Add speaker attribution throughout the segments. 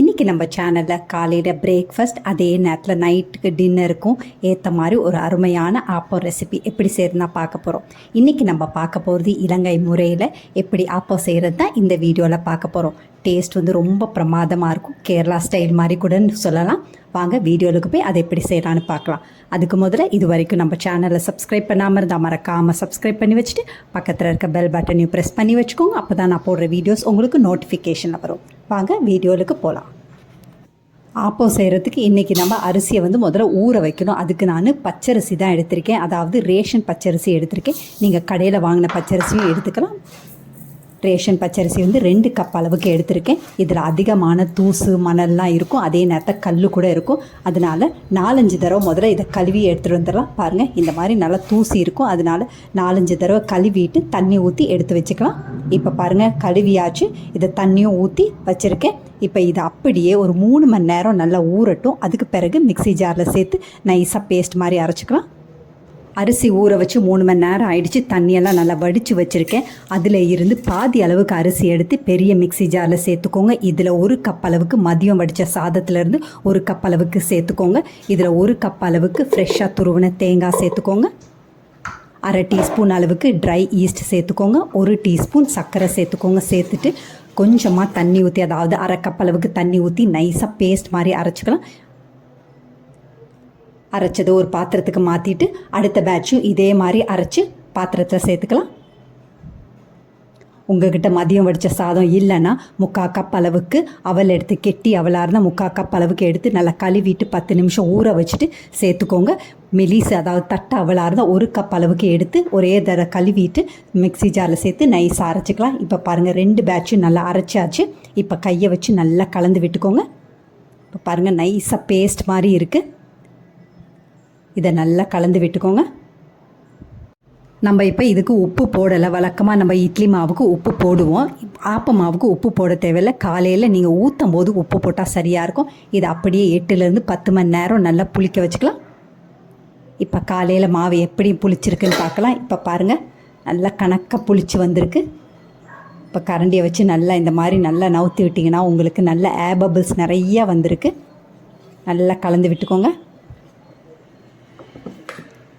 Speaker 1: இன்றைக்கி நம்ம சேனலில் காலையில் பிரேக்ஃபாஸ்ட் அதே நேரத்தில் நைட்டுக்கு டின்னருக்கும் ஏற்ற மாதிரி ஒரு அருமையான ஆப்பம் ரெசிபி எப்படி செய்யறதுனா பார்க்க போகிறோம் இன்றைக்கி நம்ம பார்க்க போகிறது இலங்கை முறையில் எப்படி ஆப்பம் செய்கிறது தான் இந்த வீடியோவில் பார்க்க போகிறோம் டேஸ்ட் வந்து ரொம்ப பிரமாதமாக இருக்கும். கேரளா ஸ்டைல் மாதிரி கூட சொல்லலாம். வாங்க வீடியோவுக்கு போய் அதை எப்படி செய்யலான்னு பார்க்கலாம். அதுக்கு முதல்ல இது வரைக்கும் நம்ம சேனலை சப்ஸ்கிரைப் பண்ணாமல் இருந்தால் மறக்காமல் சப்ஸ்கிரைப் பண்ணி வச்சுட்டு பக்கத்தில் இருக்க பெல் பட்டனையும் ப்ரெஸ் பண்ணி வச்சுக்கோங்க. அப்போ தான் நான் போடுற வீடியோஸ் உங்களுக்கு நோட்டிஃபிகேஷனில் வரும். வாங்க வீடியோவுக்கு போகலாம் ஆப்பம் செய்கிறதுக்கு இன்றைக்கி நம்ம அரிசியை வந்து முதல்ல ஊற வைக்கணும். அதுக்கு நான் பச்சரிசி தான் எடுத்திருக்கேன். அதாவது ரேஷன் பச்சரிசி எடுத்திருக்கேன். நீங்கள் கடையில் வாங்கின பச்சரிசியும் எடுத்துக்கலாம். ரேஷன் பச்சரிசி வந்து ரெண்டு கப் அளவுக்கு எடுத்திருக்கேன். இதில் அதிகமான தூசு மணல்லாம் இருக்கும். அதே நேரத்தில் கல் கூட இருக்கும். அதனால நாலஞ்சு தடவை முதல்ல இதை கழுவி எடுத்துகிட்டு வந்துடலாம். பாருங்கள் இந்த மாதிரி நல்லா தூசி இருக்கும். அதனால் நாலஞ்சு தடவை கழுவிட்டு தண்ணி ஊற்றி எடுத்து வச்சுக்கலாம். இப்போ பாருங்கள் கழுவியாச்சு. இதை தண்ணியும் ஊற்றி வச்சுருக்கேன். இப்போ இதை அப்படியே ஒரு மூணு மணி நேரம் நல்லா ஊறட்டும். அதுக்கு பிறகு மிக்ஸி ஜாரில் சேர்த்து நைஸாக பேஸ்ட் மாதிரி அரைச்சிக்கலாம். அரிசி ஊற வச்சு மூணு மணி நேரம் ஆயிடுச்சு. தண்ணியெல்லாம் நல்லா வடித்து வச்சுருக்கேன். அதில் இருந்து பாதி அளவுக்கு அரிசி எடுத்து பெரிய மிக்ஸி ஜாரில் சேர்த்துக்கோங்க. இதில் ஒரு கப் அளவுக்கு மதியம் வடித்த சாதத்துலேருந்து ஒரு கப் அளவுக்கு சேர்த்துக்கோங்க. இதில் ஒரு கப் அளவுக்கு ஃப்ரெஷ்ஷாக துருவின தேங்காய் சேர்த்துக்கோங்க. அரை டீஸ்பூன் அளவுக்கு ட்ரை ஈஸ்ட் சேர்த்துக்கோங்க. ஒரு டீஸ்பூன் சர்க்கரை சேர்த்துக்கோங்க. சேர்த்துட்டு கொஞ்சமாக தண்ணி ஊற்றி அதாவது அரை கப் அளவுக்கு தண்ணி ஊற்றி நைஸாக பேஸ்ட் மாதிரி அரைச்சிக்கலாம். அரைச்சதை ஒரு பாத்திரத்துக்கு மாற்றிட்டு அடுத்த பேட்சும் இதே மாதிரி அரைச்சி பாத்திரத்தில் சேர்த்துக்கலாம். உங்ககிட்ட மதியம் வடித்த சாதம் இல்லைன்னா முக்கா கப் அளவுக்கு அவல் எடுத்து கெட்டி அவலாக இருந்தால் முக்கா கப் அளவுக்கு எடுத்து நல்லா கழுவிட்டு பத்து நிமிஷம் ஊற வச்சுட்டு சேர்த்துக்கோங்க. மெலிசு அதாவது தட்டை அவலாக இருந்தால் ஒரு கப் அளவுக்கு எடுத்து ஒரே தர கழுவிட்டு மிக்ஸி ஜாரில் சேர்த்து நைஸாக அரைச்சிக்கலாம். இப்போ பாருங்கள் ரெண்டு பேட்சும் நல்லா அரைச்சாச்சு. இப்போ கையை வச்சு நல்லா கலந்து விட்டுக்கோங்க. இப்போ பாருங்கள் நைஸாக பேஸ்ட் மாதிரி இருக்குது இதை நல்லா கலந்து விட்டுக்கோங்க. நம்ம இப்போ இதுக்கு உப்பு போடலை. வழக்கமாக நம்ம இட்லி மாவுக்கு உப்பு போடுவோம். ஆப்ப மாவுக்கு உப்பு போட தேவையில்லை. காலையில் நீங்கள் ஊற்றும் போது உப்பு போட்டால் சரியாக இருக்கும். இது அப்படியே எட்டுலேருந்து பத்து மணி நேரம் நல்லா புளிக்க வச்சுக்கலாம். இப்போ காலையில் மாவு எப்படி புளிச்சிருக்குன்னு பார்க்கலாம். இப்போ பாருங்கள் நல்லா கணக்காக புளிச்சு வந்திருக்கு. இப்போ கரண்டியை வச்சு நல்லா இந்த மாதிரி நல்லா நவுத்தி விட்டிங்கன்னா உங்களுக்கு நல்ல ஏபபிள்ஸ் நிறையா வந்திருக்கு. நல்லா கலந்து விட்டுக்கோங்க.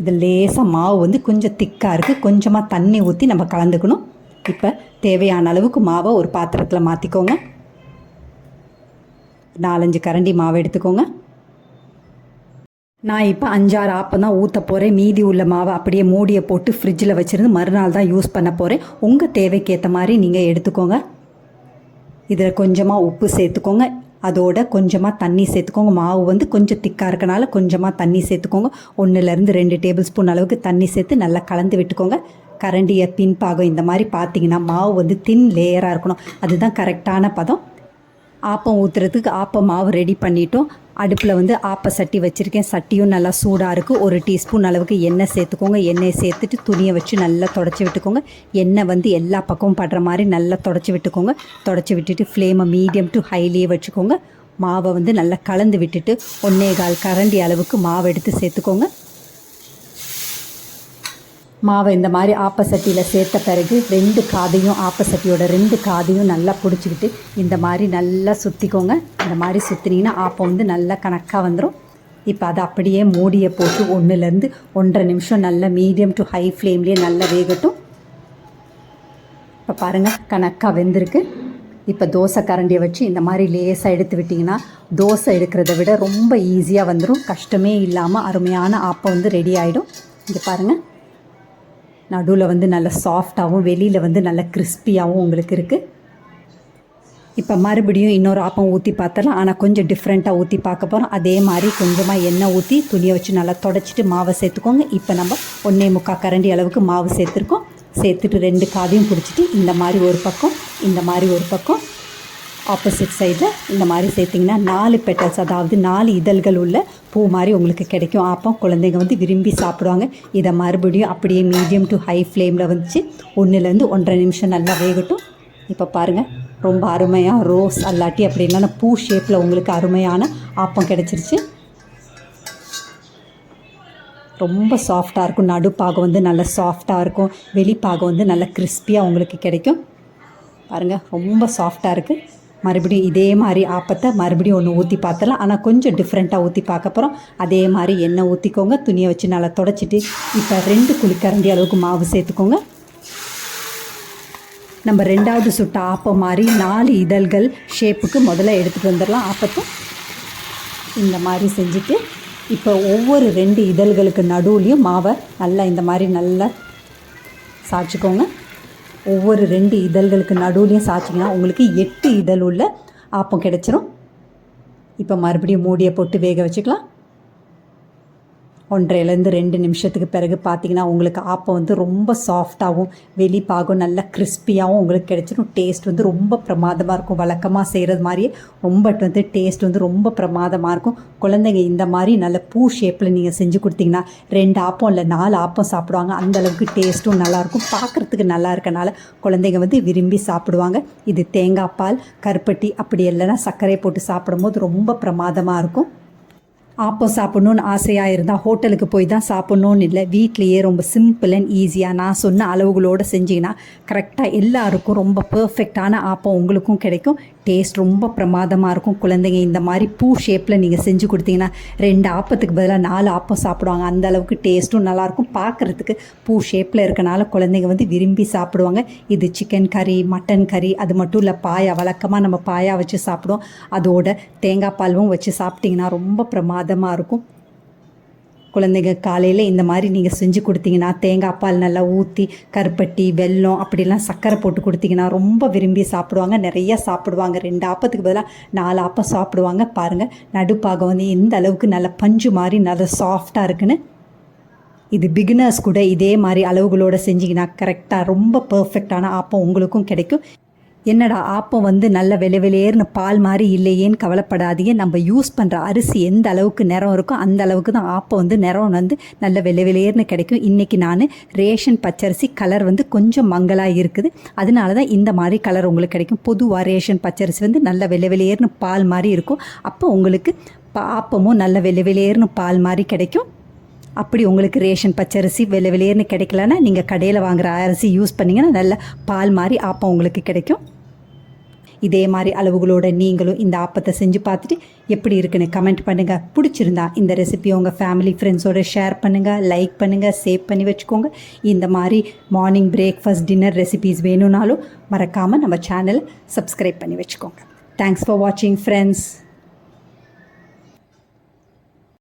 Speaker 1: இது லேசாக மாவு வந்து கொஞ்சம் திக்காக இருக்குது கொஞ்சமாக தண்ணி ஊற்றி நம்ம கலந்துக்கணும். இப்போ தேவையான அளவுக்கு மாவை ஒரு பாத்திரத்தில் மாற்றிக்கோங்க நாலஞ்சு கரண்டி மாவை எடுத்துக்கோங்க. நான் இப்போ அஞ்சாறு ஆப்பம் தான் ஊற்ற போகிறேன் மீதி உள்ள மாவை அப்படியே மூடியை போட்டு ஃப்ரிட்ஜில் வச்சுருந்து மறுநாள் தான் யூஸ் பண்ண போகிறேன் உங்கள் தேவைக்கேற்ற மாதிரி நீங்கள் எடுத்துக்கோங்க. இதில் கொஞ்சமாக உப்பு சேர்த்துக்கோங்க. அதோட கொஞ்சமாக தண்ணி சேர்த்துக்கோங்க. மாவு வந்து கொஞ்சம் திக்காக இருக்கனால கொஞ்சமாக தண்ணி சேர்த்துக்கோங்க. ஒன்றுலேருந்து ரெண்டு டேபிள் ஸ்பூன் அளவுக்கு தண்ணி சேர்த்து நல்லா கலந்து விட்டுக்கோங்க. கரண்டியை பின்பாகம் இந்த மாதிரி பார்த்தீங்கன்னா மாவு வந்து தின் லேயராக இருக்கணும். அதுதான் கரெக்டான பதம். ஆப்பம் ஊற்றுறதுக்கு ஆப்பம் மாவு ரெடி பண்ணிட்டோம். அடுப்பில் வந்து ஆப்ப சட்டி வச்சுருக்கேன். சட்டியும் நல்லா சூடாக இருக்குது ஒரு டீஸ்பூன் அளவுக்கு எண்ணெய் சேர்த்துக்கோங்க. எண்ணெய் சேர்த்துட்டு துணியை வச்சு நல்லா தொடச்சி விட்டுக்கோங்க. எண்ணெய் வந்து எல்லா பக்கமும் படுற மாதிரி நல்லா தொடச்சி விட்டுக்கோங்க. தொடச்சி விட்டுட்டு ஃப்ளேமை மீடியம் டு ஹைலியே வச்சுக்கோங்க. மாவை வந்து நல்லா கலந்து விட்டுட்டு ஒன்றே கால் கரண்டி அளவுக்கு மாவை எடுத்து சேர்த்துக்கோங்க. மாவை இந்த மாதிரி ஆப்பசட்டியில் சேர்த்த பிறகு ரெண்டு காதையும் ஆப்பசட்டியோட ரெண்டு காதையும் நல்லா பிடிச்சிக்கிட்டு இந்த மாதிரி நல்லா சுற்றிக்கோங்க இந்த மாதிரி சுற்றினீங்கன்னா ஆப்பம் வந்து நல்லா கணக்காக வந்துடும் இப்போ அதை அப்படியே மூடியை போட்டு ஒன்றுலேருந்து ஒன்றரை நிமிஷம் நல்லா மீடியம் டு ஹை ஃப்ளேம்லேயே நல்லா வேகட்டும். இப்போ பாருங்கள் கணக்காக வெந்திருக்கு. இப்போ தோசை கரண்டியை வச்சு இந்த மாதிரி லேசாக எடுத்து விட்டிங்கன்னா தோசை எடுக்கிறத விட ரொம்ப ஈஸியாக வந்துடும் கஷ்டமே இல்லாமல் அருமையான ஆப்பம் வந்து ரெடி ஆகிடும் இங்கே பாருங்கள் நடுவில் வந்து நல்ல சாஃப்டாகவும் வெளியில் வந்து நல்ல கிறிஸ்பியாகவும் உங்களுக்கு இருக்குது இப்போ மறுபடியும் இன்னொரு ஆப்பம் ஊற்றி பார்த்தலாம் ஆனால் கொஞ்சம் டிஃப்ரெண்ட்டாக ஊற்றி பார்க்க போகிறோம் அதே மாதிரி கொஞ்சமாக எண்ணெய் ஊற்றி துணியை வச்சு நல்லா தொடச்சிட்டு மாவை சேர்த்துக்கோங்க. இப்போ நம்ம ஒன்றே முக்கால் கரண்டி அளவுக்கு மாவு சேர்த்துருக்கோம். சேர்த்துட்டு ரெண்டு காதையும் பிடிச்சிட்டு இந்த மாதிரி ஒரு பக்கம் இந்த மாதிரி ஒரு பக்கம். ஆப்போசிட் சைடில் இந்த மாதிரி சேர்த்திங்கன்னா நாலு பெட்டல்ஸ் அதாவது நாலு இதழ்கள் உள்ள பூ மாதிரி உங்களுக்கு கிடைக்கும். ஆப்பம் குழந்தைங்க வந்து விரும்பி சாப்பிடுவாங்க. இதை மறுபடியும் அப்படியே மீடியம் டு ஹை ஃப்ளேமில் வந்துச்சு ஒன்றுலேருந்து ஒன்றரை நிமிஷம் நல்லா வேகட்டும். இப்போ பாருங்கள் ரொம்ப அருமையாக ரோஸ் அல்லாட்டி அப்படி இல்லைன்னா பூ ஷேப்பில் உங்களுக்கு அருமையான ஆப்பம் கிடச்சிருச்சு. ரொம்ப சாஃப்டாக இருக்கும். நடுப்பாகம் வந்து நல்ல சாஃப்டாக இருக்கும். வெளிப்பாகம் வந்து நல்ல கிறிஸ்பியாக உங்களுக்கு கிடைக்கும். பாருங்கள் ரொம்ப சாஃப்டாக இருக்குது மறுபடியும் இதே மாதிரி ஆப்பத்தை மறுபடியும் ஒன்று ஊற்றி பார்த்தலாம் ஆனால் கொஞ்சம் டிஃப்ரெண்ட்டாக ஊற்றி பார்க்க போகிறோம் அதே மாதிரி எண்ணெய் ஊற்றிக்கோங்க துணியை வச்சு நல்லா தொடச்சிட்டு இப்போ ரெண்டு குளிக்கரண்டி அளவுக்கு மாவு சேர்த்துக்கோங்க. நம்ம ரெண்டாவது சுட்ட ஆப்பம் மாதிரி நாலு இதழ்கள் ஷேப்புக்கு முதல்ல எடுத்துகிட்டு வந்துடலாம் ஆப்பத்தை. இந்த மாதிரி செஞ்சுட்டு இப்போ ஒவ்வொரு ரெண்டு இதழ்களுக்கு நடுவுலையும் மாவை நல்லா இந்த மாதிரி நல்லா சாய்ச்சிக்கோங்க. ஒவ்வொரு ரெண்டு இதழ்களுக்கு நடுவுலையும் சாய்ச்சிங்கன்னா உங்களுக்கு எட்டு இதழ் உள்ள ஆப்பம் கிடச்சிரும். இப்போ மறுபடியும் மூடியை போட்டு வேக வச்சுக்கலாம். ஒன்றையிலேருந்து ரெண்டு நிமிஷத்துக்கு பிறகு பார்த்தீங்கன்னா உங்களுக்கு ஆப்பம் வந்து ரொம்ப சாஃப்டாகவும் வெளிப்பாகும் நல்லா கிறிஸ்பியாகவும் உங்களுக்கு கிடைச்சிடும் டேஸ்ட் வந்து ரொம்ப பிரமாதமாக இருக்கும். வழக்கமாக செய்கிறது மாதிரியே ரொம்ப வந்து டேஸ்ட் வந்து ரொம்ப பிரமாதமாக இருக்கும். குழந்தைங்க இந்த மாதிரி நல்ல பூ ஷேப்பில் நீங்கள் செஞ்சு கொடுத்தீங்கன்னா ரெண்டு ஆப்பம் இல்லை நாலு ஆப்பம் சாப்பிடுவாங்க. அந்த அளவுக்கு டேஸ்ட்டும் நல்லாயிருக்கும் பார்க்குறதுக்கு நல்லா இருக்கனால குழந்தைங்க வந்து விரும்பி சாப்பிடுவாங்க. இது தேங்காய் பால் கருப்பட்டி அப்படி இல்லைன்னா சர்க்கரை போட்டு சாப்பிடும்போது ரொம்ப பிரமாதமாக இருக்கும். ஆப்பம் சாப்பிட்ணுன்னு ஆசையாக இருந்தால் ஹோட்டலுக்கு போய் தான் சாப்பிட்ணுன்னு இல்லை. வீட்லேயே ரொம்ப சிம்பிள் அண்ட் ஈஸியாக நான் சொன்ன அளவுகளோடு செஞ்சிங்கன்னா கரெக்டாக எல்லாருக்கும் ரொம்ப பர்ஃபெக்டான ஆப்பம் உங்களுக்கும் கிடைக்கும். டேஸ்ட் ரொம்ப பிரமாதமாக இருக்கும். குழந்தைங்க இந்த மாதிரி பூ ஷேப்பில் நீங்கள் செஞ்சு கொடுத்தீங்கன்னா ரெண்டு ஆப்பத்துக்கு பதிலாக நாலு ஆப்பம் சாப்பிடுவாங்க. அந்த அளவுக்கு டேஸ்ட்டும் நல்லாயிருக்கும் பார்க்குறதுக்கு பூ ஷேப்பில் இருக்கனால குழந்தைங்க வந்து விரும்பி சாப்பிடுவாங்க. இது சிக்கன் கறி மட்டன் கறி அது மட்டும் இல்லை பாயா வழக்கமாக நம்ம பாயா வச்சு சாப்பிடுவோம். அதோட தேங்காய் பாலும் வச்சு சாப்பிட்டிங்கன்னா ரொம்ப பிரமாதமாக இருக்கும். குழந்தைங்க காலையில் இந்த மாதிரி நீங்கள் செஞ்சு கொடுத்தீங்கன்னா தேங்காய் பால் நல்லா ஊற்றி கருப்பட்டி வெல்லம் அப்படிலாம் சர்க்கரை போட்டு கொடுத்தீங்கன்னா ரொம்ப விரும்பி சாப்பிடுவாங்க. நிறைய சாப்பிடுவாங்க. ரெண்டு ஆப்பத்துக்கு பதிலாக நாலு ஆப்பம் சாப்பிடுவாங்க. பாருங்கள் நடுப்பாகம் வந்து எந்த அளவுக்கு நல்ல பஞ்சு மாதிரி நல்ல சாஃப்டாக இருக்குன்னு. இது பிகினர்ஸ் கூட இதே மாதிரி அளவுகளோடு செஞ்சிங்கன்னா கரெக்டாக ரொம்ப பர்ஃபெக்டான ஆப்பம் உங்களுக்கும் கிடைக்கும். என்னடா ஆப்பம் வந்து நல்ல வெளி வெளியேறுனு பால் மாதிரி இல்லையேன்னு கவலைப்படாதீங்க. நம்ம யூஸ் பண்ணுற அரிசி எந்த அளவுக்கு நிறம் இருக்கோ அந்த அளவுக்கு தான் ஆப்பம் வந்து நிறம் வந்து நல்ல வெளி வெளியேறுனு கிடைக்கும். இன்றைக்கி நான் ரேஷன் பச்சரிசி கலர் வந்து கொஞ்சம் மங்கலாக இருக்குது. அதனால தான் இந்த மாதிரி கலர் உங்களுக்கு கிடைக்கும். பொதுவாக ரேஷன் பச்சரிசி வந்து நல்ல வெளி வெளியேறுனு பால் மாதிரி இருக்கும். அப்போ உங்களுக்கு ஆப்பமும் நல்ல வெளி வெளியேறுனு பால் மாதிரி கிடைக்கும். அப்படி உங்களுக்கு ரேஷன் பச்சரிசி வெள்ளை வெளியேர்னு கிடைக்கலன்னா நீங்கள் கடையில் வாங்குகிற அரிசி யூஸ் பண்ணிங்கன்னா நல்ல பால் மாதிரி ஆப்பம் உங்களுக்கு கிடைக்கும். இதே மாதிரி அளவுகளோட நீங்களும் இந்த ஆப்பத்தை செஞ்சு பார்த்துட்டு எப்படி இருக்குன்னு கமெண்ட் பண்ணுங்கள் பிடிச்சிருந்தா இந்த ரெசிபி உங்கள் ஃபேமிலி ஃப்ரெண்ட்ஸோட ஷேர் பண்ணுங்கள் லைக் பண்ணுங்கள் சேவ் பண்ணி வச்சுக்கோங்க. இந்த மாதிரி மார்னிங் பிரேக்ஃபாஸ்ட் டின்னர் ரெசிபீஸ் வேணும்னாலும் மறக்காமல் நம்ம சேனலை சப்ஸ்கிரைப் பண்ணி வச்சுக்கோங்க. தேங்க்ஸ் ஃபார் வாட்சிங் ஃப்ரெண்ட்ஸ்